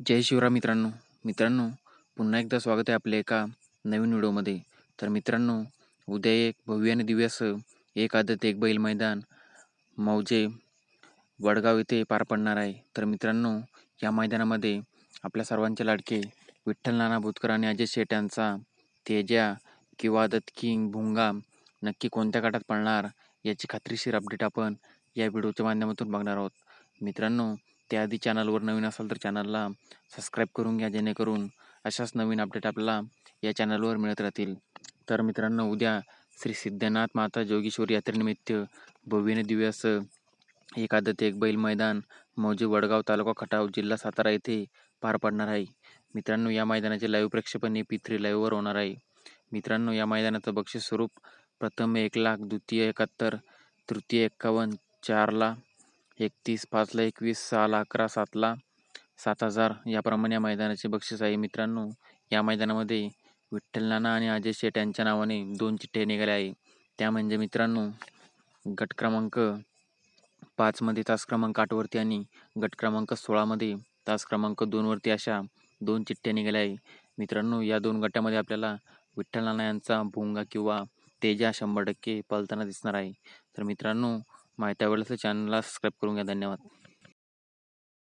जय शिवराम मित्रांनो. मित्रांनो पुन्हा एकदा स्वागत आहे आपल्या एका नवीन व्हिडिओमध्ये. तर मित्रांनो उद्या एक भव्य आणि दिव्य असं एक आदत एक बैल मैदान मौजे वडगाव येथे पार पडणार आहे. तर मित्रांनो या मैदानामध्ये आपल्या सर्वांचे लाडके विठ्ठल नाना भूतकर आणि अजय शेट यांचा तेजा किंवा आदत किंग भुंगा नक्की कोणत्या गटात पडणार याची खात्रीशीर अपडेट आपण या व्हिडिओच्या माध्यमातून बघणार आहोत. मित्रांनो त्याआधी चॅनलवर नवीन असाल तर चॅनलला सबस्क्राईब करून घ्या जेणेकरून अशाच नवीन अपडेट आपल्याला या चॅनलवर मिळत राहतील. तर मित्रांनो उद्या श्री सिद्धनाथ माता जोगेश्वर यात्रेनिमित्त भव्यने दिव्यास एकादत एक एक बैल मैदान मौजे वडगाव तालुका खटाव जिल्हा सातारा येथे पार पडणार आहे. मित्रांनो या मैदानाचे लाईव्ह प्रक्षेपण हे पी थ्री लाईव्हवर होणार आहे. मित्रांनो या मैदानाचं बक्षीस स्वरूप प्रथम एक लाख द्वितीय एकाहत्तर तृतीय एक्कावन्न चारला एकतीस पाचला एकवीस सहाला अकरा सातला सात हजार. याप्रमाणे या मैदानाचे बक्षीस आहे. मित्रांनो या मैदानामध्ये विठ्ठल नाना आणि अजय शेट यांच्या नावाने दोन चिठ्ठे निघाले आहे. त्या म्हणजे मित्रांनो गट क्रमांक पाचमध्ये तास क्रमांक आठवरती आणि गट क्रमांक सोळामध्ये तास क्रमांक दोनवरती अशा दोन चिठ्ठ्या निघाल्या आहे. मित्रांनो या दोन गटामध्ये आपल्याला विठ्ठल नाना यांचा भुंगा किंवा तेजा शंभर टक्के पलताना दिसणार आहे. तर मित्रांनो माहिती आवडल्यास तर चॅनलला सबस्क्राईब करून घ्या. धन्यवाद.